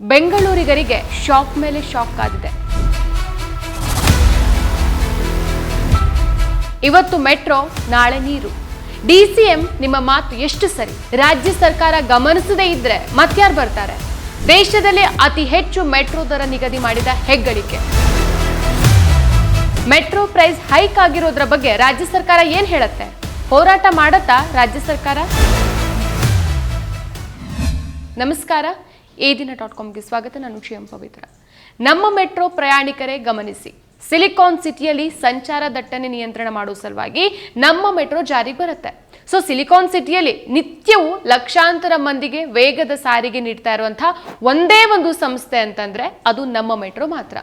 ಬೆಂಗಳೂರಿಗರಿಗೆ shock ಮೇಲೆ shock ಆಗಿದೆ. ಇವತ್ತು ಮೆಟ್ರೋ, ನಾಳೆ ನೀರು. ಡಿಸಿಎಂ ನಿಮ್ಮ ಮಾತು ಎಷ್ಟು ಸರಿ? ರಾಜ್ಯ ಸರ್ಕಾರ ಗಮನಿಸದೇ ಇದ್ರೆ ಮತ್ಯಾರು ಬರ್ತಾರೆ? ದೇಶದಲ್ಲಿ ಅತಿ ಹೆಚ್ಚು ಮೆಟ್ರೋ ದರ ನಿಗದಿ ಮಾಡಿದ ಹೆಗ್ಗಳಿಕೆ. ಮೆಟ್ರೋ ಪ್ರೈಸ್ ಹೈಕ್ ಆಗಿರೋದ್ರ ಬಗ್ಗೆ ರಾಜ್ಯ ಸರ್ಕಾರ ಏನ್ ಹೇಳುತ್ತೆ? ಹೋರಾಟ ಮಾಡತ್ತಾ ರಾಜ್ಯ ಸರ್ಕಾರ? ನಮಸ್ಕಾರ. ಈ ದಿನ ಡಾಟ್ ಕಾಮ್ಗೆ ಸ್ವಾಗತ, ನಾನು ಕ್ಷೇಮ ಪವಿತ್ರ. ನಮ್ಮ ಮೆಟ್ರೋ ಪ್ರಯಾಣಿಕರೇ ಗಮನಿಸಿ, ಸಿಲಿಕಾನ್ ಸಿಟಿಯಲ್ಲಿ ಸಂಚಾರ ದಟ್ಟಣೆ ನಿಯಂತ್ರಣ ಮಾಡುವ ಸಲುವಾಗಿ ನಮ್ಮ ಮೆಟ್ರೋ ಜಾರಿಗೆ ಬರುತ್ತೆ. ಸೊ ಸಿಲಿಕಾನ್ ಸಿಟಿಯಲ್ಲಿ ನಿತ್ಯವೂ ಲಕ್ಷಾಂತರ ಮಂದಿಗೆ ವೇಗದ ಸಾರಿಗೆ ನೀಡ್ತಾ ಇರುವಂತಹ ಒಂದೇ ಒಂದು ಸಂಸ್ಥೆ ಅಂತಂದ್ರೆ ಅದು ನಮ್ಮ ಮೆಟ್ರೋ ಮಾತ್ರ.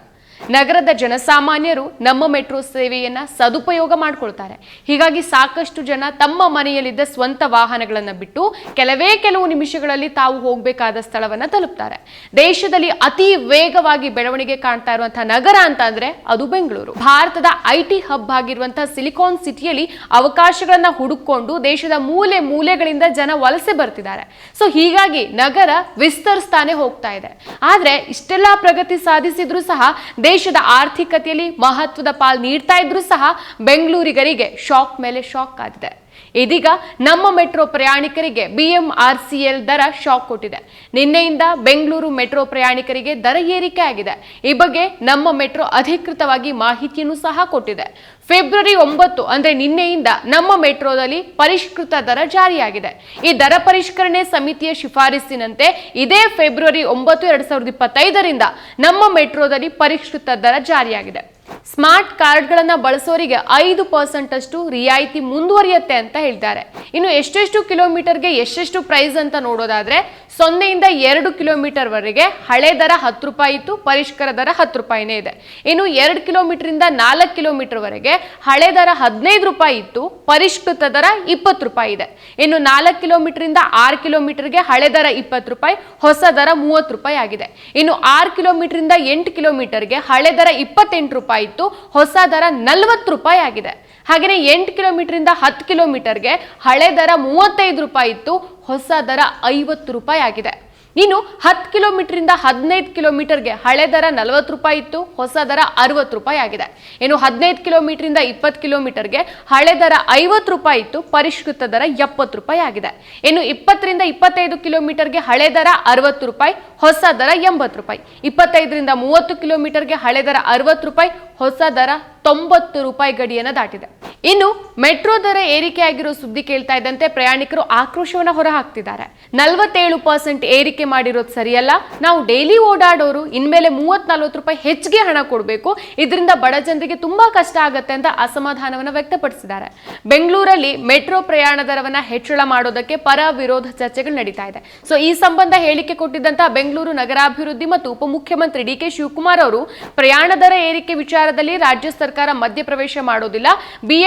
ನಗರದ ಜನಸಾಮಾನ್ಯರು ನಮ್ಮ ಮೆಟ್ರೋ ಸೇವೆಯನ್ನ ಸದುಪಯೋಗ ಮಾಡಿಕೊಳ್ತಾರೆ. ಹೀಗಾಗಿ ಸಾಕಷ್ಟು ಜನ ತಮ್ಮ ಮನೆಯಲ್ಲಿದ್ದ ಸ್ವಂತ ವಾಹನಗಳನ್ನ ಬಿಟ್ಟು ಕೆಲವೇ ಕೆಲವು ನಿಮಿಷಗಳಲ್ಲಿ ತಾವು ಹೋಗಬೇಕಾದ ಸ್ಥಳವನ್ನ ತಲುಪ್ತಾರೆ. ದೇಶದಲ್ಲಿ ಅತಿ ವೇಗವಾಗಿ ಬೆಳವಣಿಗೆ ಕಾಣ್ತಾ ಇರುವಂತಹ ನಗರ ಅಂತ ಅಂದ್ರೆ ಅದು ಬೆಂಗಳೂರು. ಭಾರತದ ಐಟಿ ಹಬ್ ಆಗಿರುವಂತಹ ಸಿಲಿಕಾನ್ ಸಿಟಿಯಲ್ಲಿ ಅವಕಾಶಗಳನ್ನ ಹುಡುಕೊಂಡು ದೇಶದ ಮೂಲೆ ಮೂಲೆಗಳಿಂದ ಜನ ವಲಸೆ ಬರ್ತಿದ್ದಾರೆ. ಸೊ ಹೀಗಾಗಿ ನಗರ ವಿಸ್ತರಿಸ್ತಾನೆ ಹೋಗ್ತಾ ಇದೆ. ಆದ್ರೆ ಇಷ್ಟೆಲ್ಲ ಪ್ರಗತಿ ಸಾಧಿಸಿದ್ರು ಸಹ ದೇಶದ ಆರ್ಥಿಕತೆಯಲ್ಲಿ ಮಹತ್ವದ ಪಾಲ್ ನೀಡ್ತಾ ಇದ್ರು ಸಹ ಬೆಂಗಳೂರಿಗರಿಗೆ ಶಾಕ್ ಮೇಲೆ ಶಾಕ್ ಆಗಿದೆ. ಇದೀಗ ನಮ್ಮ ಮೆಟ್ರೋ ಪ್ರಯಾಣಿಕರಿಗೆ ಬಿಎಂಆರ್ಸಿಎಲ್ ದರ ಶಾಕ್ ಕೊಟ್ಟಿದೆ. ನಿನ್ನೆಯಿಂದ ಬೆಂಗಳೂರು ಮೆಟ್ರೋ ಪ್ರಯಾಣಿಕರಿಗೆ ದರ ಏರಿಕೆ ಆಗಿದೆ. ಈ ಬಗ್ಗೆ ನಮ್ಮ ಮೆಟ್ರೋ ಅಧಿಕೃತವಾಗಿ ಮಾಹಿತಿಯನ್ನು ಸಹ ಕೊಟ್ಟಿದೆ. ಫೆಬ್ರವರಿ ಒಂಬತ್ತು ಅಂದ್ರೆ ನಿನ್ನೆಯಿಂದ ನಮ್ಮ ಮೆಟ್ರೋದಲ್ಲಿ ಪರಿಷ್ಕೃತ ದರ ಜಾರಿಯಾಗಿದೆ. ಈ ದರ ಪರಿಷ್ಕರಣೆ ಸಮಿತಿಯ ಶಿಫಾರಸಿನಂತೆ ಇದೇ ಫೆಬ್ರವರಿ ಒಂಬತ್ತು, ಎರಡ್ ಸಾವಿರದ ಇಪ್ಪತ್ತೈದರಿಂದ ನಮ್ಮ ಮೆಟ್ರೋದಲ್ಲಿ ಪರಿಷ್ಕೃತ ದರ ಜಾರಿಯಾಗಿದೆ. ಸ್ಮಾರ್ಟ್ ಕಾರ್ಡ್ಗಳನ್ನು ಬಳಸೋರಿಗೆ ಐದು ಪರ್ಸೆಂಟ್ ಅಷ್ಟು ರಿಯಾಯಿತಿ ಮುಂದುವರಿಯುತ್ತೆ ಅಂತ ಹೇಳ್ತಾರೆ. ಇನ್ನು ಎಷ್ಟೆಷ್ಟು ಕಿಲೋಮೀಟರ್ಗೆ ಎಷ್ಟೆಷ್ಟು ಪ್ರೈಸ್ ಅಂತ ನೋಡೋದಾದ್ರೆ, ಸೊನ್ನೆಯಿಂದ ಎರಡು ಕಿಲೋಮೀಟರ್ ವರೆಗೆ ಹಳೆ ದರ ಹತ್ತು ರೂಪಾಯಿ ಇತ್ತು, ಪರಿಷ್ಕರ ದರ ಹತ್ತು ರೂಪಾಯಿನೇ ಇದೆ. ಇನ್ನು ಎರಡು ಕಿಲೋಮೀಟರ್ ಇಂದ ನಾಲ್ಕು ಕಿಲೋಮೀಟರ್ ವರೆಗೆ ಹಳೆ ದರ ಹದಿನೈದು ರೂಪಾಯಿ ಇತ್ತು, ಪರಿಷ್ಕೃತ ದರ ಇಪ್ಪತ್ತು ರೂಪಾಯಿ ಇದೆ. ಇನ್ನು ನಾಲ್ಕು ಕಿಲೋಮೀಟರ್ ಇಂದ ಆರು ಕಿಲೋಮೀಟರ್ಗೆ ಹಳೆ ದರ ಇಪ್ಪತ್ತು ರೂಪಾಯಿ, ಹೊಸ ದರ ಮೂವತ್ತು ರೂಪಾಯಿ ಆಗಿದೆ. ಇನ್ನು ಆರು ಕಿಲೋಮೀಟರ್ ಇಂದ ಎಂಟು ಕಿಲೋಮೀಟರ್ಗೆ ಹಳೆ ದರ ಇಪ್ಪತ್ತೆಂಟು ರೂಪಾಯಿ ಇತ್ತು ಹೊಸ ದರ ನಲವತ್ತು ರೂಪಾಯಿ ಆಗಿದೆ. ಹಾಗೆಯೇ ಎಂಟು ಕಿಲೋಮೀಟರ್ ಇಂದ ಹತ್ತು ಕಿಲೋಮೀಟರ್ಗೆ ಹಳೆ ದರ ಮೂವತ್ತೈದು ರೂಪಾಯಿ ಇತ್ತು, ಹೊಸ ದರ ಐವತ್ತು ರೂಪಾಯಿ ಆಗಿದೆ. ಇನ್ನು ಹತ್ತು ಕಿಲೋಮೀಟರ್ ಇಂದ ಹದಿನೈದು ಕಿಲೋಮೀಟರ್ಗೆ ಹಳೆ ದರ ನಲವತ್ತು ರೂಪಾಯಿ ಇತ್ತು, ಹೊಸ ದರ ಅರವತ್ತು ರೂಪಾಯಿ ಆಗಿದೆ. ಇನ್ನು ಹದಿನೈದು ಕಿಲೋಮೀಟರ್ ಇಂದ ಇಪ್ಪತ್ತು ಕಿಲೋಮೀಟರ್ಗೆ ಹಳೆ ದರ ಐವತ್ತು ರೂಪಾಯಿ ಇತ್ತು, ಪರಿಷ್ಕೃತ ದರ ಎಪ್ಪತ್ತು ರೂಪಾಯಿ ಆಗಿದೆ. ಇನ್ನು ಇಪ್ಪತ್ತರಿಂದ ಇಪ್ಪತ್ತೈದು ಕಿಲೋಮೀಟರ್ಗೆ ಹಳೆ ದರ ಅರವತ್ತು ರೂಪಾಯಿ, ಹೊಸ ದರ ಎಂಬತ್ತು ರೂಪಾಯಿ. ಇಪ್ಪತ್ತೈದರಿಂದ ಮೂವತ್ತು ಕಿಲೋಮೀಟರ್ಗೆ ಹಳೆ ದರ ಅರವತ್ತು ರೂಪಾಯಿ, ಹೊಸ ದರ ತೊಂಬತ್ತು ರೂಪಾಯಿ ಗಡಿಯನ್ನು ದಾಟಿದೆ. ಇನ್ನು ಮೆಟ್ರೋ ದರ ಏರಿಕೆಯಾಗಿರೋ ಸುದ್ದಿ ಕೇಳ್ತಾ ಇದ್ದಂತೆ ಪ್ರಯಾಣಿಕರು ಆಕ್ರೋಶವನ್ನ ಹೊರಹಾಕ್ತಿದ್ದಾರೆ. ನಲವತ್ತೇಳು ಪರ್ಸೆಂಟ್ ಏರಿಕೆ ಮಾಡಿರೋದು ಸರಿಯಲ್ಲ. ನಾವು ಡೈಲಿ ಓಡಾಡೋರು ಇನ್ಮೇಲೆ ಮೂವತ್ ನಲ್ವತ್ತು ರೂಪಾಯಿ ಹೆಚ್ಚಿಗೆ ಹಣ ಕೊಡಬೇಕು. ಇದರಿಂದ ಬಡ ಜನರಿಗೆ ತುಂಬಾ ಕಷ್ಟ ಆಗುತ್ತೆ ಅಂತ ಅಸಮಾಧಾನವನ್ನು ವ್ಯಕ್ತಪಡಿಸಿದ್ದಾರೆ. ಬೆಂಗಳೂರಲ್ಲಿ ಮೆಟ್ರೋ ಪ್ರಯಾಣ ದರವನ್ನ ಹೆಚ್ಚಳ ಮಾಡೋದಕ್ಕೆ ಪರ ವಿರೋಧ ಚರ್ಚೆಗಳು ನಡೀತಾ ಇದೆ. ಸೊ ಈ ಸಂಬಂಧ ಹೇಳಿಕೆ ಕೊಟ್ಟಿದ್ದಂತಹ ಬೆಂಗಳೂರು ನಗರಾಭಿವೃದ್ಧಿ ಮತ್ತು ಉಪಮುಖ್ಯಮಂತ್ರಿ ಡಿ ಕೆ ಶಿವಕುಮಾರ್ ಅವರು, ಪ್ರಯಾಣ ದರ ಏರಿಕೆ ವಿಚಾರದಲ್ಲಿ ರಾಜ್ಯ ಸರ್ಕಾರ ಮಧ್ಯಪ್ರವೇಶ ಮಾಡೋದಿಲ್ಲ.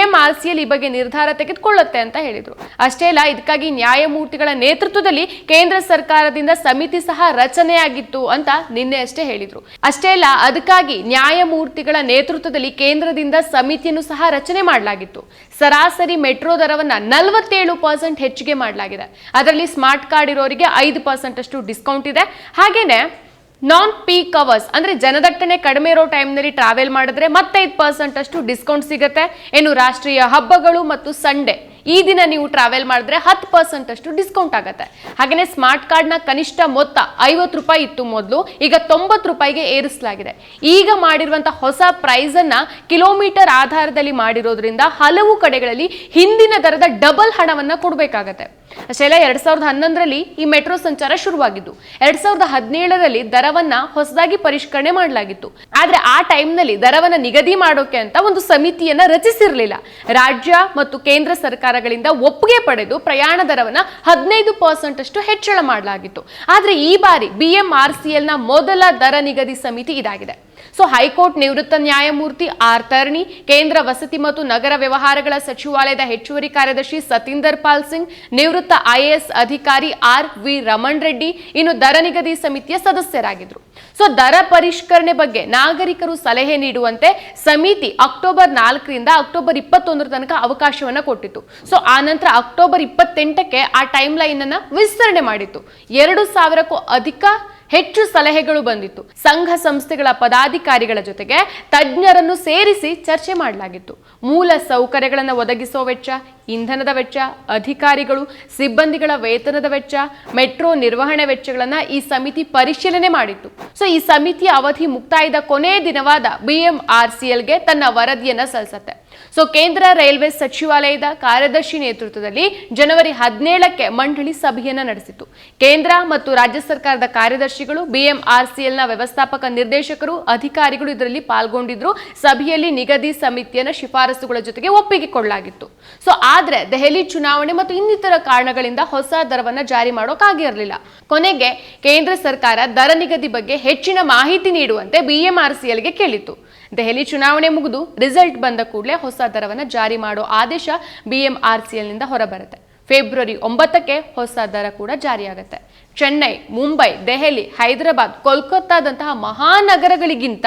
ಬಿಎಂಆರ್ಸಿಎಲ್ ಈ ಬಗ್ಗೆ ನಿರ್ಧಾರ ತೆಗೆದುಕೊಳ್ಳುತ್ತೆ ಅಂತ ಹೇಳಿದರು. ಅಷ್ಟೇ ಅಲ್ಲ, ಇದಕ್ಕಾಗಿ ನ್ಯಾಯಮೂರ್ತಿಗಳ ನೇತೃತ್ವದಲ್ಲಿ ಕೇಂದ್ರ ಸರ್ಕಾರದಿಂದ ಸಮಿತಿ ಸಹ ರಚನೆಯಾಗಿತ್ತು ಅಂತ ನಿನ್ನೆ ಅಷ್ಟೇ ಹೇಳಿದ್ರು. ಅಷ್ಟೇ ಅಲ್ಲ, ಅದಕ್ಕಾಗಿ ನ್ಯಾಯಮೂರ್ತಿಗಳ ನೇತೃತ್ವದಲ್ಲಿ ಕೇಂದ್ರದಿಂದ ಸಮಿತಿಯನ್ನು ಸಹ ರಚನೆ ಮಾಡಲಾಗಿತ್ತು. ಸರಾಸರಿ ಮೆಟ್ರೋ ದರವನ್ನ ನಲವತ್ತೇಳು ಪರ್ಸೆಂಟ್ ಹೆಚ್ಚಿಗೆ ಮಾಡಲಾಗಿದೆ. ಅದರಲ್ಲಿ ಸ್ಮಾರ್ಟ್ ಕಾರ್ಡ್ ಇರೋರಿಗೆ ಐದು ಪರ್ಸೆಂಟ್ ಅಷ್ಟು ಡಿಸ್ಕೌಂಟ್ ಇದೆ. ಹಾಗೇನೆ ನಾನ್ ಪೀಕ್ ಅವರ್ಸ್ ಅಂದ್ರೆ ಜನದಟ್ಟಣೆ ಕಡಿಮೆ ಇರೋ ಟೈಮ್ನಲ್ಲಿ ಟ್ರಾವೆಲ್ ಮಾಡಿದ್ರೆ ಮತ್ತೈದು ಪರ್ಸೆಂಟ್ ಅಷ್ಟು ಡಿಸ್ಕೌಂಟ್ ಸಿಗುತ್ತೆ. ಏನು ರಾಷ್ಟ್ರೀಯ ಹಬ್ಬಗಳು ಮತ್ತು ಸಂಡೇ ಈ ದಿನ ನೀವು ಟ್ರಾವೆಲ್ ಮಾಡಿದ್ರೆ ಹತ್ತು ಪರ್ಸೆಂಟ್ ಅಷ್ಟು ಡಿಸ್ಕೌಂಟ್ ಆಗುತ್ತೆ. ಹಾಗೆಯೇ ಸ್ಮಾರ್ಟ್ ಕಾರ್ಡ್ನ ಕನಿಷ್ಠ ಮೊತ್ತ ಐವತ್ತು ರೂಪಾಯಿ ಇತ್ತು ಮೊದಲು, ಈಗ ತೊಂಬತ್ತು ರೂಪಾಯಿಗೆ ಏರಿಸಲಾಗಿದೆ. ಈಗ ಮಾಡಿರುವಂಥ ಹೊಸ ಪ್ರೈಸ್ ಅನ್ನ ಕಿಲೋಮೀಟರ್ ಆಧಾರದಲ್ಲಿ ಮಾಡಿರೋದ್ರಿಂದ ಹಲವು ಕಡೆಗಳಲ್ಲಿ ಹಿಂದಿನ ದರದ ಡಬಲ್ ಹಣವನ್ನು ಕೊಡಬೇಕಾಗತ್ತೆ. ಅಲ್ಲ, ಎರಡ್ ಸಾವಿರದ ಹನ್ನೊಂದರಲ್ಲಿ ಈ ಮೆಟ್ರೋ ಸಂಚಾರ ಶುರುವಾಗಿದ್ದು. ಎರಡ್ ಸಾವಿರದ ಹದಿನೇಳರಲ್ಲಿ ದರವನ್ನ ಹೊಸದಾಗಿ ಪರಿಷ್ಕರಣೆ ಮಾಡಲಾಗಿತ್ತು. ಆದ್ರೆ ಆ ಟೈಮ್ನಲ್ಲಿ ದರವನ್ನ ನಿಗದಿ ಮಾಡೋಕೆ ಅಂತ ಒಂದು ಸಮಿತಿಯನ್ನ ರಚಿಸಿರಲಿಲ್ಲ. ರಾಜ್ಯ ಮತ್ತು ಕೇಂದ್ರ ಸರ್ಕಾರಗಳಿಂದ ಒಪ್ಪಿಗೆ ಪಡೆದು ಪ್ರಯಾಣ ದರವನ್ನ ಹದಿನೈದು ಪರ್ಸೆಂಟ್ ಅಷ್ಟು ಹೆಚ್ಚಳ ಮಾಡಲಾಗಿತ್ತು. ಆದ್ರೆ ಈ ಬಾರಿ ಬಿಎಂಆರ್ಸಿಎಲ್ನ ಮೊದಲ ದರ ನಿಗದಿ ಸಮಿತಿ ಇದಾಗಿದೆ. ಸೊ ಹೈಕೋರ್ಟ್ ನಿವೃತ್ತ ನ್ಯಾಯಮೂರ್ತಿ ಆರ್ ತರ್ಣಿ, ಕೇಂದ್ರ ವಸತಿ ಮತ್ತು ನಗರ ವ್ಯವಹಾರಗಳ ಸಚಿವಾಲಯದ ಹೆಚ್ಚುವರಿ ಕಾರ್ಯದರ್ಶಿ ಸತೀಂದರ್ ಪಾಲ್ ಸಿಂಗ್, ನಿವೃತ್ತ ಐಎಎಸ್ ಅಧಿಕಾರಿ ಆರ್ ವಿ ರಮಣ್ ರೆಡ್ಡಿ ಇನ್ನು ದರ ನಿಗದಿ ಸಮಿತಿಯ ಸದಸ್ಯರಾಗಿದ್ರು. ಸೊ ದರ ಪರಿಷ್ಕರಣೆ ಬಗ್ಗೆ ನಾಗರಿಕರು ಸಲಹೆ ನೀಡುವಂತೆ ಸಮಿತಿ ಅಕ್ಟೋಬರ್ ನಾಲ್ಕರಿಂದ ಅಕ್ಟೋಬರ್ ಇಪ್ಪತ್ತೊಂದರ ತನಕ ಅವಕಾಶವನ್ನ ಕೊಟ್ಟಿತ್ತು. ಸೊ ಆ ನಂತರ ಅಕ್ಟೋಬರ್ ಇಪ್ಪತ್ತೆಂಟಕ್ಕೆ ಆ ಟೈಮ್ ಲೈನ್ ಅನ್ನ ವಿಸ್ತರಣೆ ಮಾಡಿತ್ತು. ಎರಡು ಸಾವಿರಕ್ಕೂ ಅಧಿಕ ಹೆಚ್ಚು ಸಲಹೆಗಳು ಬಂದಿತ್ತು. ಸಂಘ ಸಂಸ್ಥೆಗಳ ಪದಾಧಿಕಾರಿಗಳ ಜೊತೆಗೆ ತಜ್ಞರನ್ನು ಸೇರಿಸಿ ಚರ್ಚೆ ಮಾಡಲಾಗಿತ್ತು. ಮೂಲ ಸೌಕರ್ಯಗಳನ್ನು ಒದಗಿಸುವ ವೆಚ್ಚ, ಇಂಧನದ ವೆಚ್ಚ, ಅಧಿಕಾರಿಗಳು, ಸಿಬ್ಬಂದಿಗಳ ವೇತನದ ವೆಚ್ಚ, ಮೆಟ್ರೋ ನಿರ್ವಹಣೆ ವೆಚ್ಚಗಳನ್ನ ಈ ಸಮಿತಿ ಪರಿಶೀಲನೆ ಮಾಡಿತ್ತು. ಸೊ ಈ ಸಮಿತಿಯ ಅವಧಿ ಮುಕ್ತಾಯದ ಕೊನೆಯ ದಿನವಾದ ಬಿಎಂಆರ್ಸಿಎಲ್ಗೆ ತನ್ನ ವರದಿಯನ್ನ ಸಲ್ಲಿಸುತ್ತೆ. ಸೊ ಕೇಂದ್ರ ರೈಲ್ವೆ ಸಚಿವಾಲಯದ ಕಾರ್ಯದರ್ಶಿ ನೇತೃತ್ವದಲ್ಲಿ ಜನವರಿ ಹದಿನೇಳಕ್ಕೆ ಮಂಡಳಿ ಸಭೆಯನ್ನ ನಡೆಸಿತು ಕೇಂದ್ರ ಮತ್ತು ರಾಜ್ಯ ಸರ್ಕಾರದ ಕಾರ್ಯದರ್ಶಿಗಳು ಬಿಎಂಆರ್ಸಿಎಲ್ನ ವ್ಯವಸ್ಥಾಪಕ ನಿರ್ದೇಶಕರು, ಅಧಿಕಾರಿಗಳು ಇದರಲ್ಲಿ ಪಾಲ್ಗೊಂಡಿದ್ರು. ಸಭೆಯಲ್ಲಿ ನಿಗದಿ ಸಮಿತಿಯನ್ನ ಶಿಫಾರಸುಗಳ ಜೊತೆಗೆ ಒಪ್ಪಿಗೆ ಕೊಡಲಾಗಿತ್ತು ಸೊ ಆದ್ರೆ ದೆಹಲಿ ಚುನಾವಣೆ ಮತ್ತು ಇನ್ನಿತರ ಕಾರಣಗಳಿಂದ ಹೊಸ ದರವನ್ನ ಜಾರಿ ಮಾಡೋಕ್ಕಾಗಿರಲಿಲ್ಲ ಕೊನೆಗೆ ಕೇಂದ್ರ ಸರ್ಕಾರ ದರ ನಿಗದಿ ಬಗ್ಗೆ ಹೆಚ್ಚಿನ ಮಾಹಿತಿ ನೀಡುವಂತೆ ಬಿಎಂಆರ್ಸಿಎಲ್ಗೆ ಕೇಳಿತ್ತು. ದೆಹಲಿ ಚುನಾವಣೆ ಮುಗಿದು ರಿಸಲ್ಟ್ ಬಂದ ಕೂಡಲೇ ಹೊಸ ದರವನ್ನು ಜಾರಿ ಮಾಡೋ ಆದೇಶ ಬಿಎಂಆರ್ಸಿಎಲ್ನಿಂದ ಹೊರಬರುತ್ತೆ. ಫೆಬ್ರವರಿ ಒಂಬತ್ತಕ್ಕೆ ಹೊಸ ದರ ಕೂಡ ಜಾರಿಯಾಗುತ್ತೆ. ಚೆನ್ನೈ, ಮುಂಬೈ, ದೆಹಲಿ, ಹೈದರಾಬಾದ್, ಕೋಲ್ಕತ್ತಾದಂತಹ ಮಹಾನಗರಗಳಿಗಿಂತ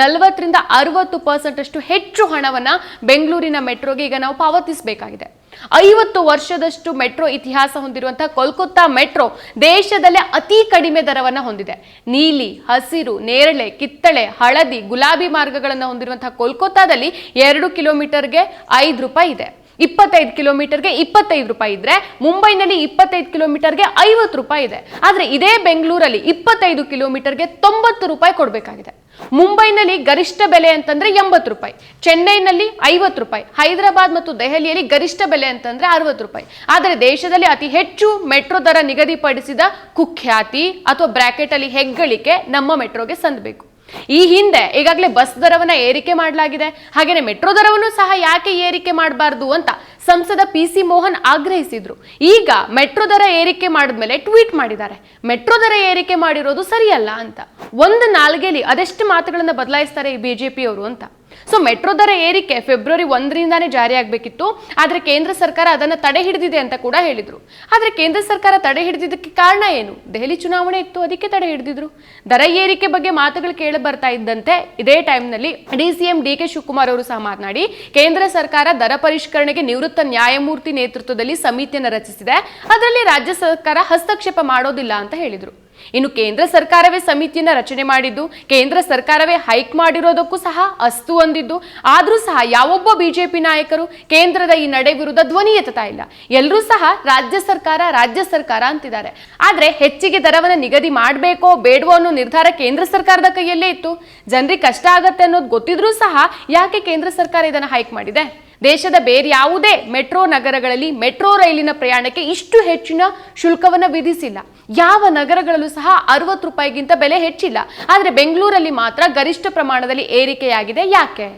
ನಲವತ್ತರಿಂದ ಅರವತ್ತು ಪರ್ಸೆಂಟ್ ಅಷ್ಟು ಹೆಚ್ಚು ಹಣವನ್ನ ಬೆಂಗಳೂರಿನ ಮೆಟ್ರೋಗೆ ಈಗ ನಾವು ಪಾವತಿಸಬೇಕಾಗಿದೆ. ಐವತ್ತು ವರ್ಷದಷ್ಟು ಮೆಟ್ರೋ ಇತಿಹಾಸ ಹೊಂದಿರುವಂತಹ ಕೋಲ್ಕತ್ತಾ ಮೆಟ್ರೋ ದೇಶದಲ್ಲೇ ಅತಿ ಕಡಿಮೆ ದರವನ್ನ ಹೊಂದಿದೆ. ನೀಲಿ, ಹಸಿರು, ನೇರಳೆ, ಕಿತ್ತಳೆ, ಹಳದಿ, ಗುಲಾಬಿ ಮಾರ್ಗಗಳನ್ನು ಹೊಂದಿರುವಂತಹ ಕೋಲ್ಕತ್ತಾದಲ್ಲಿ ಎರಡು ಕಿಲೋಮೀಟರ್ಗೆ ಐದು ರೂಪಾಯಿ ಇದೆ. ಇಪ್ಪತ್ತೈದು ಕಿಲೋಮೀಟರ್ಗೆ ಇಪ್ಪತ್ತೈದು ರೂಪಾಯಿ ಇದ್ರೆ ಮುಂಬೈನಲ್ಲಿ ಇಪ್ಪತ್ತೈದು ಕಿಲೋಮೀಟರ್ಗೆ ಐವತ್ತು ರೂಪಾಯಿ ಇದೆ. ಆದರೆ ಇದೇ ಬೆಂಗಳೂರಲ್ಲಿ ಇಪ್ಪತ್ತೈದು ಕಿಲೋಮೀಟರ್ಗೆ ತೊಂಬತ್ತು ರೂಪಾಯಿ ಕೊಡಬೇಕಾಗಿದೆ. ಮುಂಬೈನಲ್ಲಿ ಗರಿಷ್ಠ ಬೆಲೆ ಅಂತಂದ್ರೆ ಎಂಬತ್ತು ರೂಪಾಯಿ. ಚೆನ್ನೈನಲ್ಲಿ ಐವತ್ತು ರೂಪಾಯಿ. ಹೈದರಾಬಾದ್ ಮತ್ತು ದೆಹಲಿಯಲ್ಲಿ ಗರಿಷ್ಠ ಬೆಲೆ ಅಂತಂದ್ರೆ ಅರವತ್ತು ರೂಪಾಯಿ. ಆದರೆ ದೇಶದಲ್ಲಿ ಅತಿ ಹೆಚ್ಚು ಮೆಟ್ರೋ ದರ ನಿಗದಿಪಡಿಸಿದ ಕುಖ್ಯಾತಿ ಅಥವಾ ಬ್ರಾಕೆಟ್ ಅಲ್ಲಿ ಹೆಗ್ಗಳಿಕೆ ನಮ್ಮ ಮೆಟ್ರೋಗೆ ಸಂದಬೇಕು. ಈ ಹಿಂದೆ ಈಗಾಗಲೇ ಬಸ್ ದರವನ್ನ ಏರಿಕೆ ಮಾಡಲಾಗಿದೆ ಹಾಗೆಯೇ ಮೆಟ್ರೋ ದರವನ್ನು ಸಹ ಯಾಕೆ ಏರಿಕೆ ಮಾಡಬಾರ್ದು ಅಂತ ಸಂಸದ ಪಿ ಸಿ ಮೋಹನ್ ಆಗ್ರಹಿಸಿದ್ರು. ಈಗ ಮೆಟ್ರೋ ದರ ಏರಿಕೆ ಮಾಡಿದ್ಮೇಲೆ ಟ್ವೀಟ್ ಮಾಡಿದ್ದಾರೆ. ಮೆಟ್ರೋ ದರ ಏರಿಕೆ ಮಾಡಿರೋದು ಸರಿಯಲ್ಲ ಅಂತ. ಒಂದು ನಾಲ್ಗೆಲಿ ಅದೆಷ್ಟು ಮಾತುಗಳನ್ನ ಬದಲಾಯಿಸ್ತಾರೆ ಈ ಬಿಜೆಪಿಯವರು ಅಂತ. ಸೊ ಮೆಟ್ರೋ ದರ ಏರಿಕೆ ಫೆಬ್ರವರಿ ಒಂದರಿಂದಾನೇ ಜಾರಿಯಾಗಬೇಕಿತ್ತು ಆದರೆ ಕೇಂದ್ರ ಸರ್ಕಾರ ಅದನ್ನು ತಡೆ ಹಿಡಿದಿದೆ ಅಂತ ಕೂಡ ಹೇಳಿದರು. ಆದರೆ ಕೇಂದ್ರ ಸರ್ಕಾರ ತಡೆ ಹಿಡಿದಿದ್ದಕ್ಕೆ ಕಾರಣ ಏನು? ದೆಹಲಿ ಚುನಾವಣೆ ಇತ್ತು, ಅದಕ್ಕೆ ತಡೆ ಹಿಡಿದಿದ್ರು. ದರ ಏರಿಕೆ ಬಗ್ಗೆ ಮಾತುಗಳು ಕೇಳಿ ಬರ್ತಾ ಇದ್ದಂತೆ ಇದೇ ಟೈಮ್ನಲ್ಲಿ D C M D K Shivakumar ಅವರು ಸಹ ಮಾತನಾಡಿ, ಕೇಂದ್ರ ಸರ್ಕಾರ ದರ ಪರಿಷ್ಕರಣೆಗೆ ನಿವೃತ್ತ ನ್ಯಾಯಮೂರ್ತಿ ನೇತೃತ್ವದಲ್ಲಿ ಸಮಿತಿಯನ್ನು ರಚಿಸಿದೆ. ಅದರಲ್ಲಿ ರಾಜ್ಯ ಸರ್ಕಾರ ಹಸ್ತಕ್ಷೇಪ ಮಾಡೋದಿಲ್ಲ ಅಂತ ಹೇಳಿದರು. ಇನ್ನು ಕೇಂದ್ರ ಸರ್ಕಾರವೇ ಸಮಿತಿಯನ್ನ ರಚನೆ ಮಾಡಿದ್ದು, ಕೇಂದ್ರ ಸರ್ಕಾರವೇ ಹೈಕ್ ಮಾಡಿರೋದಕ್ಕೂ ಸಹ ಅಸ್ತು ಅಂದಿದ್ದು ಆದರೂ ಸಹ ಯಾವೊಬ್ಬ ಬಿಜೆಪಿ ನಾಯಕರು ಕೇಂದ್ರದ ಈ ನಡೆ ವಿರುದ್ಧ ಧ್ವನಿ ಎತ್ತತಾ ಇಲ್ಲ. ಎಲ್ಲರೂ ಸಹ ರಾಜ್ಯ ಸರ್ಕಾರ ರಾಜ್ಯ ಸರ್ಕಾರ ಅಂತಿದ್ದಾರೆ. ಆದ್ರೆ ಹೆಚ್ಚಿಗೆ ದರವನ್ನು ನಿಗದಿ ಮಾಡಬೇಕೋ ಬೇಡವೋ ಅನ್ನೋ ನಿರ್ಧಾರ ಕೇಂದ್ರ ಸರ್ಕಾರದ ಕೈಯಲ್ಲೇ ಇತ್ತು. ಜನರಿಗೆ ಕಷ್ಟ ಆಗತ್ತೆ ಅನ್ನೋದು ಗೊತ್ತಿದ್ರೂ ಸಹ ಯಾಕೆ ಕೇಂದ್ರ ಸರ್ಕಾರ ಇದನ್ನ ಹೈಕ್ ಮಾಡಿದೆ? ದೇಶದ ಬೇರೆ ಯಾವುದೇ ಮೆಟ್ರೋ ನಗರಗಳಲ್ಲಿ ಮೆಟ್ರೋ ರೈಲಿನ ಪ್ರಯಾಣಕ್ಕೆ ಇಷ್ಟು ಹೆಚ್ಚಿನ ಶುಲ್ಕವನ್ನು ವಿಧಿಸಿಲ್ಲ. ಯಾವ ನಗರಗಳಲ್ಲೂ ಸಹ ಅರವತ್ತು ರೂಪಾಯಿಗಿಂತ ಬೆಲೆ ಹೆಚ್ಚಿಲ್ಲ. ಆದರೆ ಬೆಂಗಳೂರಲ್ಲಿ ಮಾತ್ರ ಗರಿಷ್ಠ ಪ್ರಮಾಣದಲ್ಲಿ ಏರಿಕೆಯಾಗಿದೆ. ಯಾಕೆ?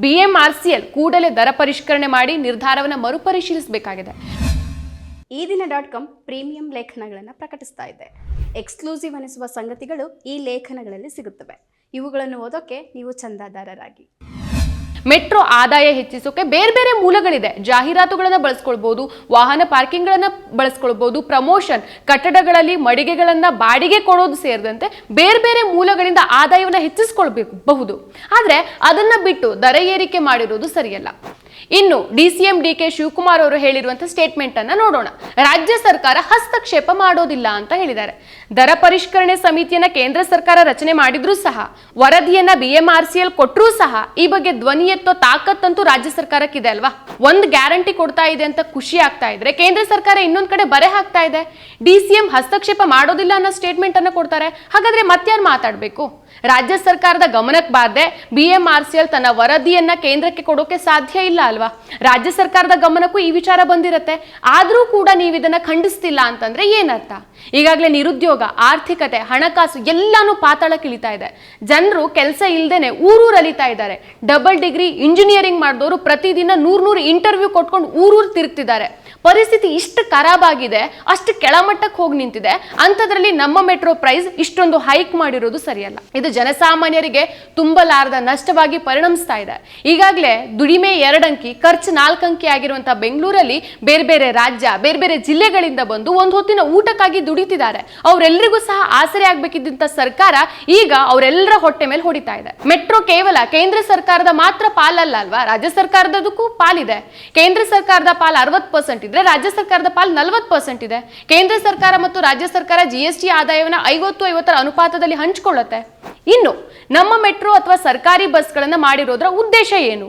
ಬಿಎಂಆರ್ಸಿಎಲ್ ಕೂಡಲೇ ದರ ಪರಿಷ್ಕರಣೆ ಮಾಡಿ ನಿರ್ಧಾರವನ್ನು ಮರುಪರಿಶೀಲಿಸಬೇಕಾಗಿದೆ. ಈ ದಿನ ಡಾಟ್ ಕಾಮ್ ಪ್ರೀಮಿಯಂ ಲೇಖನಗಳನ್ನು ಪ್ರಕಟಿಸ್ತಾ ಇದೆ. ಎಕ್ಸ್ಕ್ಲೂಸಿವ್ ಅನಿಸುವ ಸಂಗತಿಗಳು ಈ ಲೇಖನಗಳಲ್ಲಿ ಸಿಗುತ್ತವೆ. ಇವುಗಳನ್ನು ಓದೋಕೆ ನೀವು ಚಂದಾದಾರರಾಗಿ. ಮೆಟ್ರೋ ಆದಾಯ ಹೆಚ್ಚಿಸೋಕೆ ಬೇರೆ ಬೇರೆ ಮೂಲಗಳಿದೆ. ಜಾಹೀರಾತುಗಳನ್ನು ಬಳಸ್ಕೊಳ್ಬಹುದು ವಾಹನ ಪಾರ್ಕಿಂಗ್ಗಳನ್ನು ಬಳಸ್ಕೊಳ್ಬಹುದು ಪ್ರಮೋಷನ್, ಕಟ್ಟಡಗಳಲ್ಲಿ ಮಡಿಗೆಗಳನ್ನು ಬಾಡಿಗೆ ಕೊಡೋದು ಸೇರಿದಂತೆ ಬೇರೆ ಬೇರೆ ಮೂಲಗಳಿಂದ ಆದಾಯವನ್ನು ಹೆಚ್ಚಿಸ್ಕೊಳ್ಬೇಕು ಬಹುದು. ಆದ್ರೆ ಅದನ್ನ ಬಿಟ್ಟು ದರ ಏರಿಕೆ ಮಾಡಿರೋದು ಸರಿಯಲ್ಲ. ಇನ್ನು D C D K Shivakumar ಅವರು ಹೇಳಿರುವಂತಹ ಸ್ಟೇಟ್ಮೆಂಟ್ ಅನ್ನ ನೋಡೋಣ. ರಾಜ್ಯ ಸರ್ಕಾರ ಹಸ್ತಕ್ಷೇಪ ಮಾಡೋದಿಲ್ಲ ಅಂತ ಹೇಳಿದ್ದಾರೆ. ದರ ಪರಿಷ್ಕರಣೆ ಸಮಿತಿಯನ್ನ ಕೇಂದ್ರ ಸರ್ಕಾರ ರಚನೆ ಮಾಡಿದ್ರೂ ಸಹ, ವರದಿಯನ್ನ ಬಿಎಂಆರ್ಸಿಎಲ್ ಕೊಟ್ಟರೂ ಸಹ ಈ ಬಗ್ಗೆ ಧ್ವನಿ ಎತ್ತೋ ತಾಕತ್ತಂತೂ ರಾಜ್ಯ ಸರ್ಕಾರಕ್ಕಿದೆ ಅಲ್ವಾ? ಒಂದು ಗ್ಯಾರಂಟಿ ಕೊಡ್ತಾ ಇದೆ ಅಂತ ಖುಷಿ ಆಗ್ತಾ ಇದ್ರೆ ಕೇಂದ್ರ ಸರ್ಕಾರ ಇನ್ನೊಂದ್ ಕಡೆ ಬರೆ ಹಾಕ್ತಾ ಇದೆ. ಡಿಸಿಎಂ ಹಸ್ತಕ್ಷೇಪ ಮಾಡೋದಿಲ್ಲ ಅನ್ನೋ ಸ್ಟೇಟ್ಮೆಂಟ್ ಅನ್ನ ಕೊಡ್ತಾರೆ. ಹಾಗಾದ್ರೆ ಮತ್ಯಾರು ಮಾತಾಡ್ಬೇಕು? ರಾಜ್ಯ ಸರ್ಕಾರದ ಗಮನಕ್ಕೆ ಬಾರದೆ ಎಲ್ ತನ್ನ ವರದಿಯನ್ನ ಕೇಂದ್ರಕ್ಕೆ ಕೊಡೋಕೆ ಸಾಧ್ಯ ಇಲ್ಲ ಅಲ್ವಾ? ರಾಜ್ಯ ಸರ್ಕಾರದ ಗಮನಕ್ಕೂ ಈ ವಿಚಾರ ಬಂದಿರತ್ತೆ. ಆದರೂ ಕೂಡ ನೀವು ಇದನ್ನ ಖಂಡಿಸ್ತಿಲ್ಲ ಅಂತಂದ್ರೆ ಏನರ್ಥ? ಈಗಾಗಲೇ ನಿರುದ್ಯೋಗ, ಆರ್ಥಿಕತೆ, ಹಣಕಾಸು ಎಲ್ಲಾನು ಪಾತಾಳ ಕಿಳಿತಾ ಇದೆ. ಜನರು ಕೆಲಸ ಇಲ್ಲದೇನೆ ಊರೂರು ಅಲಿತಾ ಇದ್ದಾರೆ. ಡಬಲ್ ಡಿಗ್ರಿ ಇಂಜಿನಿಯರಿಂಗ್ ಮಾಡಿದವರು ಪ್ರತಿದಿನ ನೂರ್ ನೂರು ಇಂಟರ್ವ್ಯೂ ಕೊಟ್ಕೊಂಡು ಊರೂರು ತಿರುಗ್ತಿದ್ದಾರೆ. ಪರಿಸ್ಥಿತಿ ಇಷ್ಟು ಖರಾಬ್ ಆಗಿದೆ, ಅಷ್ಟು ಕೆಳಮಟ್ಟಕ್ಕೆ ಹೋಗಿ ನಿಂತಿದೆ. ಅಂಥದ್ರಲ್ಲಿ ನಮ್ಮ ಮೆಟ್ರೋ ಪ್ರೈಸ್ ಇಷ್ಟೊಂದು ಹೈಕ್ ಮಾಡಿರೋದು ಸರಿಯಲ್ಲ. ಇದು ಜನಸಾಮಾನ್ಯರಿಗೆ ತುಂಬಲಾರದ ನಷ್ಟವಾಗಿ ಪರಿಣಮಿಸ್ತಾ ಇದೆ. ಈಗಾಗಲೇ ದುಡಿಮೆ ಎರಡಂಕಿ ಖರ್ಚು ನಾಲ್ಕಂಕಿ ಆಗಿರುವಂತಹ ಬೆಂಗಳೂರಲ್ಲಿ ಬೇರೆ ಬೇರೆ ರಾಜ್ಯ ಬೇರೆ ಬೇರೆ ಜಿಲ್ಲೆಗಳಿಂದ ಬಂದು ಒಂದು ಹೊತ್ತಿನ ಊಟಕ್ಕಾಗಿ ದುಡಿತಿದ್ದಾರೆ. ಅವರೆಲ್ಲರಿಗೂ ಸಹ ಆಸರೆ ಆಗ್ಬೇಕಿದ್ದಂತ ಸರ್ಕಾರ ಈಗ ಅವರೆಲ್ಲರ ಹೊಟ್ಟೆ ಮೇಲೆ ಹೊಡಿತಾ ಇದೆ. ಮೆಟ್ರೋ ಕೇವಲ ಕೇಂದ್ರ ಸರ್ಕಾರದ ಮಾತ್ರ ಪಾಲಲ್ಲ ಅಲ್ವಾ? ರಾಜ್ಯ ಸರ್ಕಾರದದಕ್ಕೂ ಪಾಲಿದೆ. ಕೇಂದ್ರ ಸರ್ಕಾರದ ಪಾಲ್ ಅರವತ್ತು ಪರ್ಸೆಂಟ್ ಇದೆ ಇದ್ರೆ ರಾಜ್ಯ ಸರ್ಕಾರದ ಪಾಲ್ ನಲ್ವತ್ತು ಪರ್ಸೆಂಟ್ ಇದೆ. ಕೇಂದ್ರ ಸರ್ಕಾರ ಮತ್ತು ರಾಜ್ಯ ಸರ್ಕಾರ ಜಿ ಎಸ್ ಟಿ ಆದಾಯವನ್ನು ಐವತ್ತು ಐವತ್ತರ ಅನುಪಾತದಲ್ಲಿ ಹಂಚಿಕೊಳ್ಳುತ್ತೆ. ಇನ್ನು ನಮ್ಮ ಮೆಟ್ರೋ ಅಥವಾ ಸರ್ಕಾರಿ ಬಸ್ಗಳನ್ನು ಮಾಡಿರೋದ್ರ ಉದ್ದೇಶ ಏನು?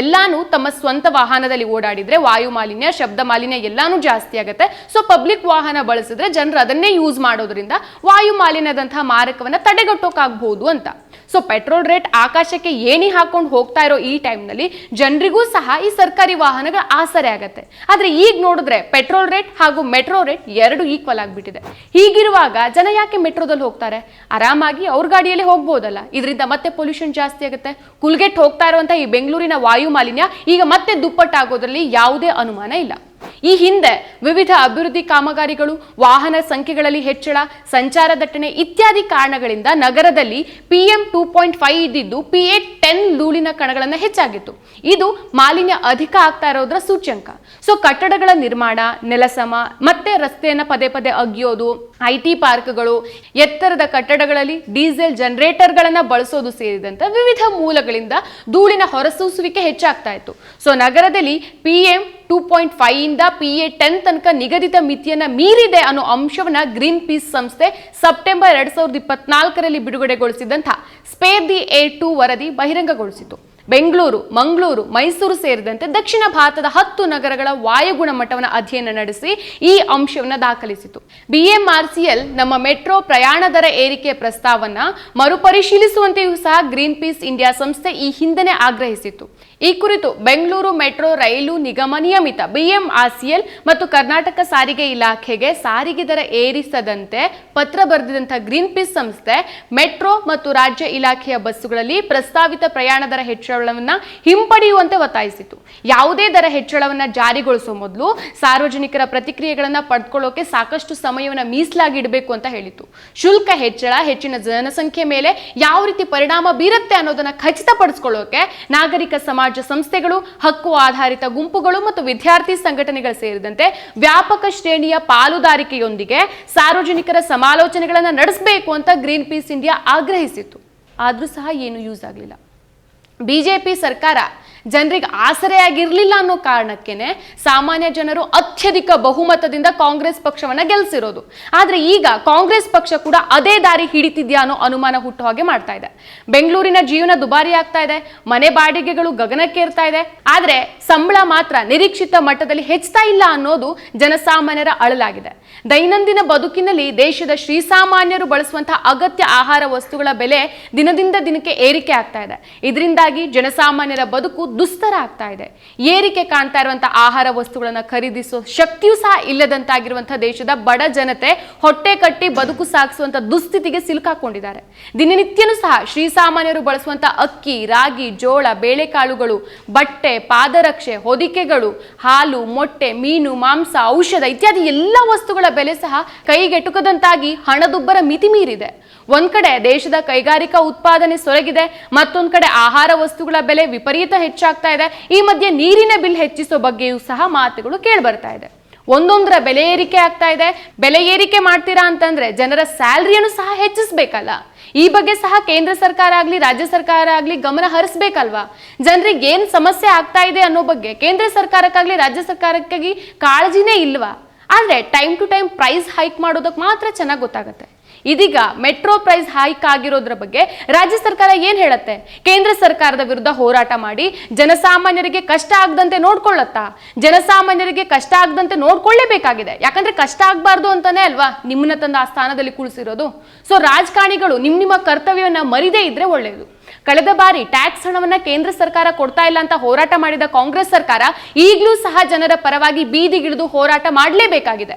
ಎಲ್ಲಾನು ತಮ್ಮ ಸ್ವಂತ ವಾಹನದಲ್ಲಿ ಓಡಾಡಿದ್ರೆ ವಾಯು ಮಾಲಿನ್ಯ, ಶಬ್ದ ಮಾಲಿನ್ಯ ಎಲ್ಲಾನು ಜಾಸ್ತಿ ಆಗುತ್ತೆ. ಸೊ ಪಬ್ಲಿಕ್ ವಾಹನ ಬಳಸಿದ್ರೆ ಜನರು ಅದನ್ನೇ ಯೂಸ್ ಮಾಡೋದ್ರಿಂದ ವಾಯು ಮಾಲಿನ್ಯದಂತಹ ಮಾರಕವನ್ನ ತಡೆಗಟ್ಟೋಕಾಗಬಹುದು ಅಂತ. ಸೊ ಪೆಟ್ರೋಲ್ ರೇಟ್ ಆಕಾಶಕ್ಕೆ ಏಣಿ ಹಾಕೊಂಡು ಹೋಗ್ತಾ ಇರೋ ಈ ಟೈಮ್ನಲ್ಲಿ ಜನರಿಗೂ ಸಹ ಈ ಸರ್ಕಾರಿ ವಾಹನಗಳ ಆಸರೆ ಆಗತ್ತೆ. ಆದ್ರೆ ಈಗ ನೋಡಿದ್ರೆ ಪೆಟ್ರೋಲ್ ರೇಟ್ ಹಾಗೂ ಮೆಟ್ರೋ ರೇಟ್ ಎರಡು ಈಕ್ವಲ್ ಆಗಿಬಿಟ್ಟಿದೆ. ಹೀಗಿರುವಾಗ ಜನ ಯಾಕೆ ಮೆಟ್ರೋದಲ್ಲಿ ಹೋಗ್ತಾರೆ? ಆರಾಮಾಗಿ ಅವ್ರ ಗಾಡಿಯಲ್ಲಿ ಹೋಗ್ಬೋದಲ್ಲ. ಇದರಿಂದ ಮತ್ತೆ ಪೊಲ್ಯೂಷನ್ ಜಾಸ್ತಿ ಆಗುತ್ತೆ. ಕುಲ್ಗೆಟ್ ಹೋಗ್ತಾ ಇರುವಂತಹ ಈ ಬೆಂಗಳೂರಿನ ವಾಯು ಮಾಲಿನ್ಯ ಈಗ ಮತ್ತೆ ದುಪ್ಪಟ್ಟಾಗೋದ್ರಲ್ಲಿ ಯಾವುದೇ ಅನುಮಾನ ಇಲ್ಲ. ಈ ಹಿಂದೆ ವಿವಿಧ ಅಭಿವೃದ್ಧಿ ಕಾಮಗಾರಿಗಳು, ವಾಹನ ಸಂಖ್ಯೆಗಳಲ್ಲಿ ಹೆಚ್ಚಳ, ಸಂಚಾರ ದಟ್ಟಣೆ ಇತ್ಯಾದಿ ಕಾರಣಗಳಿಂದ ನಗರದಲ್ಲಿ ಪಿಎಂ ಟೂ ಪಾಯಿಂಟ್ ಫೈವ್ ಇದ್ದಿದ್ದು ಪಿ ಎ ಟೆನ್ ಧೂಳಿನ ಕಣಗಳನ್ನು ಹೆಚ್ಚಾಗಿತ್ತು. ಇದು ಮಾಲಿನ್ಯ ಅಧಿಕ ಆಗ್ತಾ ಇರೋದ್ರ ಸೂಚ್ಯಂಕ. ಸೊ ಕಟ್ಟಡಗಳ ನಿರ್ಮಾಣ, ನೆಲಸಮ, ಮತ್ತೆ ರಸ್ತೆಯನ್ನ ಪದೇ ಪದೇ ಅಗಿಯೋದು ಐ ಟಿ ಪಾರ್ಕ್ಗಳು, ಎತ್ತರದ ಕಟ್ಟಡಗಳಲ್ಲಿ ಡೀಸೆಲ್ ಜನರೇಟರ್ಗಳನ್ನು ಬಳಸೋದು ಸೇರಿದಂತೆ ವಿವಿಧ ಮೂಲಗಳಿಂದ ಧೂಳಿನ ಹೊರಸೂಸುವಿಕೆ ಹೆಚ್ಚಾಗ್ತಾ ಇತ್ತು. ಸೊ ನಗರದಲ್ಲಿ P M two point five ಇಂದ ಪಿ ಎ ಟೆನ್ ತನಕ ನಿಗದಿತ ಮಿತಿಯನ್ನು ಮೀರಿದೆ ಅನ್ನೋ ಅಂಶವನ್ನು ಗ್ರೀನ್ ಪೀಸ್ ಸಂಸ್ಥೆ ಸೆಪ್ಟೆಂಬರ್ ಎರಡ್ ಸಾವಿರದ ಇಪ್ಪತ್ನಾಲ್ಕರಲ್ಲಿ ಬಿಡುಗಡೆಗೊಳಿಸಿದಂಥ ಸ್ಪೇರ್ ದಿ ಎ ಟು ವರದಿ ಬಹಿರಂಗಗೊಳಿಸಿತು. ಬೆಂಗಳೂರು, ಮಂಗಳೂರು, ಮೈಸೂರು ಸೇರಿದಂತೆ ದಕ್ಷಿಣ ಭಾರತದ ಹತ್ತು ನಗರಗಳ ವಾಯು ಗುಣಮಟ್ಟವನ್ನು ಅಧ್ಯಯನ ನಡೆಸಿ ಈ ಅಂಶವನ್ನು ದಾಖಲಿಸಿತು. ಬಿಎಂಆರ್ಸಿಎಲ್ ನಮ್ಮ ಮೆಟ್ರೋ ಪ್ರಯಾಣ ದರ ಏರಿಕೆ ಪ್ರಸ್ತಾವನ ಮರುಪರಿಶೀಲಿಸುವಂತೆಯೂ ಸಹ ಗ್ರೀನ್ ಪೀಸ್ ಇಂಡಿಯಾ ಸಂಸ್ಥೆ ಈ ಹಿಂದೆನೇ ಆಗ್ರಹಿಸಿತ್ತು. ಈ ಕುರಿತು ಬೆಂಗಳೂರು ಮೆಟ್ರೋ ರೈಲು ನಿಗಮ ನಿಯಮಿತ ಬಿಎಂಆರ್ಸಿಎಲ್ ಮತ್ತು ಕರ್ನಾಟಕ ಸಾರಿಗೆ ಇಲಾಖೆಗೆ ಸಾರಿಗೆ ದರ ಏರಿಸದಂತೆ ಪತ್ರ ಬರೆದಿದಂತಹ ಗ್ರೀನ್ ಪೀಸ್ ಸಂಸ್ಥೆ ಮೆಟ್ರೋ ಮತ್ತು ರಾಜ್ಯ ಇಲಾಖೆಯ ಬಸ್ಸುಗಳಲ್ಲಿ ಪ್ರಸ್ತಾವಿತ ಪ್ರಯಾಣ ದರ ಹೆಚ್ಚಳವನ್ನ ಹಿಂಪಡೆಯುವಂತೆ ಒತ್ತಾಯಿಸಿತು. ಯಾವುದೇ ದರ ಹೆಚ್ಚಳವನ್ನ ಜಾರಿಗೊಳಿಸುವ ಮೊದಲು ಸಾರ್ವಜನಿಕರ ಪ್ರತಿಕ್ರಿಯೆಗಳನ್ನ ಪಡ್ಕೊಳ್ಳೋಕೆ ಸಾಕಷ್ಟು ಸಮಯವನ್ನ ಮೀಸಲಾಗಿಡಬೇಕು ಅಂತ ಹೇಳಿತು ಶುಲ್ಕ ಹೆಚ್ಚಳ, ಹೆಚ್ಚಿನ ಜನಸಂಖ್ಯೆ ಮೇಲೆ ಯಾವ ರೀತಿ ಪರಿಣಾಮ ಬೀರುತ್ತೆ ಅನ್ನೋದನ್ನ ಖಚಿತಪಡಿಸಿಕೊಳ್ಳೋಕೆ ನಾಗರಿಕ ಸಮಾಜ ಸಂಸ್ಥೆಗಳು, ಹಕ್ಕು ಆಧಾರಿತ ಗುಂಪುಗಳು ಮತ್ತು ವಿದ್ಯಾರ್ಥಿ ಸಂಘಟನೆಗಳು ಸೇರಿದಂತೆ ವ್ಯಾಪಕ ಶ್ರೇಣಿಯ ಪಾಲುದಾರಿಕೆಯೊಂದಿಗೆ ಸಾರ್ವಜನಿಕರ ಸಮಾಲೋಚನೆಗಳನ್ನು ನಡೆಸಬೇಕು ಅಂತ ಗ್ರೀನ್ ಪೀಸ್ ಇಂಡಿಯಾ ಆಗ್ರಹಿಸಿತ್ತು. ಆದರೂ ಸಹ ಏನು ಯೂಸ್ ಆಗಲಿಲ್ಲ. ಬಿಜೆಪಿ ಸರ್ಕಾರ ಜನರಿಗೆ ಆಸರೆಯಾಗಿರ್ಲಿಲ್ಲ ಅನ್ನೋ ಕಾರಣಕ್ಕೇನೆ ಸಾಮಾನ್ಯ ಜನರು ಅತ್ಯಧಿಕ ಬಹುಮತದಿಂದ ಕಾಂಗ್ರೆಸ್ ಪಕ್ಷವನ್ನ ಗೆಲ್ಸಿರೋದು. ಆದ್ರೆ ಈಗ ಕಾಂಗ್ರೆಸ್ ಪಕ್ಷ ಕೂಡ ಅದೇ ದಾರಿ ಹಿಡಿತಿದ್ಯಾ ಅನ್ನೋ ಅನುಮಾನ ಹುಟ್ಟು ಹಾಗೆ ಮಾಡ್ತಾ ಇದೆ. ಬೆಂಗಳೂರಿನ ಜೀವನ ದುಬಾರಿ ಆಗ್ತಾ ಇದೆ, ಮನೆ ಬಾಡಿಗೆಗಳು ಗಗನಕ್ಕೇರ್ತಾ ಇದೆ. ಆದ್ರೆ ಸಂಬಳ ಮಾತ್ರ ನಿರೀಕ್ಷಿತ ಮಟ್ಟದಲ್ಲಿ ಹೆಚ್ಚುತ್ತಾ ಇಲ್ಲ ಅನ್ನೋದು ಜನಸಾಮಾನ್ಯರ ಅಳಲಾಗಿದೆ. ದೈನಂದಿನ ಬದುಕಿನಲ್ಲಿ ದೇಶದ ಶ್ರೀಸಾಮಾನ್ಯರು ಬಳಸುವಂತಹ ಅಗತ್ಯ ಆಹಾರ ವಸ್ತುಗಳ ಬೆಲೆ ದಿನದಿಂದ ದಿನಕ್ಕೆ ಏರಿಕೆ ಆಗ್ತಾ ಇದೆ. ಇದರಿಂದಾಗಿ ಜನಸಾಮಾನ್ಯರ ಬದುಕು ದುಸ್ತರ ಆಗ್ತಾ ಇದೆ ಏರಿಕೆ ಕಾಣ್ತಾ ಇರುವಂತಹ ಆಹಾರ ವಸ್ತುಗಳನ್ನ ಖರೀದಿಸೋ ಶಕ್ತಿಯೂ ಸಹ ಇಲ್ಲದಂತಾಗಿರುವಂತಹ ದೇಶದ ಬಡ ಜನತೆ ಹೊಟ್ಟೆ ಕಟ್ಟಿ ಬದುಕು ಸಾಗಿಸುವಂತ ದುಸ್ಥಿತಿಗೆ ಸಿಲುಕಾಕೊಂಡಿದ್ದಾರೆ. ದಿನನಿತ್ಯನೂ ಸಹ ಶ್ರೀಸಾಮಾನ್ಯರು ಬಳಸುವಂತ ಅಕ್ಕಿ, ರಾಗಿ, ಜೋಳ, ಬೇಳೆಕಾಳುಗಳು, ಬಟ್ಟೆ, ಪಾದರಕ್ಷೆ, ಹೊದಿಕೆಗಳು, ಹಾಲು, ಮೊಟ್ಟೆ, ಮೀನು, ಮಾಂಸ, ಔಷಧ ಇತ್ಯಾದಿ ಎಲ್ಲ ವಸ್ತುಗಳ ಬೆಲೆ ಸಹ ಕೈಗೆಟುಕದಂತಾಗಿ ಹಣದುಬ್ಬರ ಮಿತಿ ಮೀರಿದೆ ಒಂದ್ ಕಡೆ ದೇಶದ ಕೈಗಾರಿಕಾ ಉತ್ಪಾದನೆ ಸೊರಗಿದೆ, ಮತ್ತೊಂದ್ ಕಡೆ ಆಹಾರ ವಸ್ತುಗಳ ಬೆಲೆ ವಿಪರೀತ ಹೆಚ್ಚಾಗ್ತಾ ಇದೆ. ಈ ಮಧ್ಯೆ ನೀರಿನ ಬಿಲ್ ಹೆಚ್ಚಿಸೋ ಬಗ್ಗೆಯೂ ಸಹ ಮಾತುಗಳು ಕೇಳ್ಬರ್ತಾ ಇದೆ. ಒಂದೊಂದರ ಬೆಲೆ ಏರಿಕೆ ಆಗ್ತಾ ಇದೆ. ಬೆಲೆ ಏರಿಕೆ ಮಾಡ್ತೀರಾ ಅಂತಂದ್ರೆ ಜನರ ಸ್ಯಾಲ್ರಿಯನ್ನು ಸಹ ಹೆಚ್ಚಿಸ್ಬೇಕಲ್ಲ. ಈ ಬಗ್ಗೆ ಸಹ ಕೇಂದ್ರ ಸರ್ಕಾರ ಆಗಲಿ, ರಾಜ್ಯ ಸರ್ಕಾರ ಆಗಲಿ ಗಮನ ಹರಿಸ್ಬೇಕಲ್ವಾ? ಜನರಿಗೆ ಏನು ಸಮಸ್ಯೆ ಆಗ್ತಾ ಇದೆ ಅನ್ನೋ ಬಗ್ಗೆ ಕೇಂದ್ರ ಸರ್ಕಾರಕ್ಕಾಗ್ಲಿ, ರಾಜ್ಯ ಸರ್ಕಾರಕ್ಕಾಗಿ ಕಾಳಜಿನೇ ಇಲ್ವಾ? ಆದರೆ time to time price hike ಮಾಡೋದಕ್ಕೆ ಮಾತ್ರ ಚೆನ್ನಾಗಿ ಗೊತ್ತಾಗುತ್ತೆ. ಇದೀಗ ಮೆಟ್ರೋ ಪ್ರೈಸ್ ಹೈಕ್ ಆಗಿರೋದ್ರ ಬಗ್ಗೆ ರಾಜ್ಯ ಸರ್ಕಾರ ಏನ್ ಹೇಳತ್ತೆ? ಕೇಂದ್ರ ಸರ್ಕಾರದ ವಿರುದ್ಧ ಹೋರಾಟ ಮಾಡಿ ಜನಸಾಮಾನ್ಯರಿಗೆ ಕಷ್ಟ ಆಗದಂತೆ ನೋಡ್ಕೊಳ್ಳತ್ತಾ? ಜನಸಾಮಾನ್ಯರಿಗೆ ಕಷ್ಟ ಆಗದಂತೆ ನೋಡ್ಕೊಳ್ಳೇಬೇಕಾಗಿದೆ. ಯಾಕಂದ್ರೆ ಕಷ್ಟ ಆಗಬಾರ್ದು ಅಂತಾನೆ ಅಲ್ವಾ? ನಿಮ್ಮನ್ನ ತಂದ ಆ ಸ್ಥಾನದಲ್ಲಿ ಕುಳಿಸಿರೋದು. ಸೊ ರಾಜಕಾರಣಿಗಳು ನಿಮ್ ನಿಮ್ಮ ಕರ್ತವ್ಯವನ್ನ ಮರಿದೇ ಇದ್ರೆ ಒಳ್ಳೆಯದು ಕಳೆದ ಬಾರಿ ಟ್ಯಾಕ್ಸ್ ಹಣವನ್ನ ಕೇಂದ್ರ ಸರ್ಕಾರ ಕೊಡ್ತಾ ಇಲ್ಲ ಅಂತ ಹೋರಾಟ ಮಾಡಿದ ಕಾಂಗ್ರೆಸ್ ಸರ್ಕಾರ ಈಗಲೂ ಸಹ ಜನರ ಪರವಾಗಿ ಬೀದಿಗಿಳಿದು ಹೋರಾಟ ಮಾಡಲೇಬೇಕಾಗಿದೆ.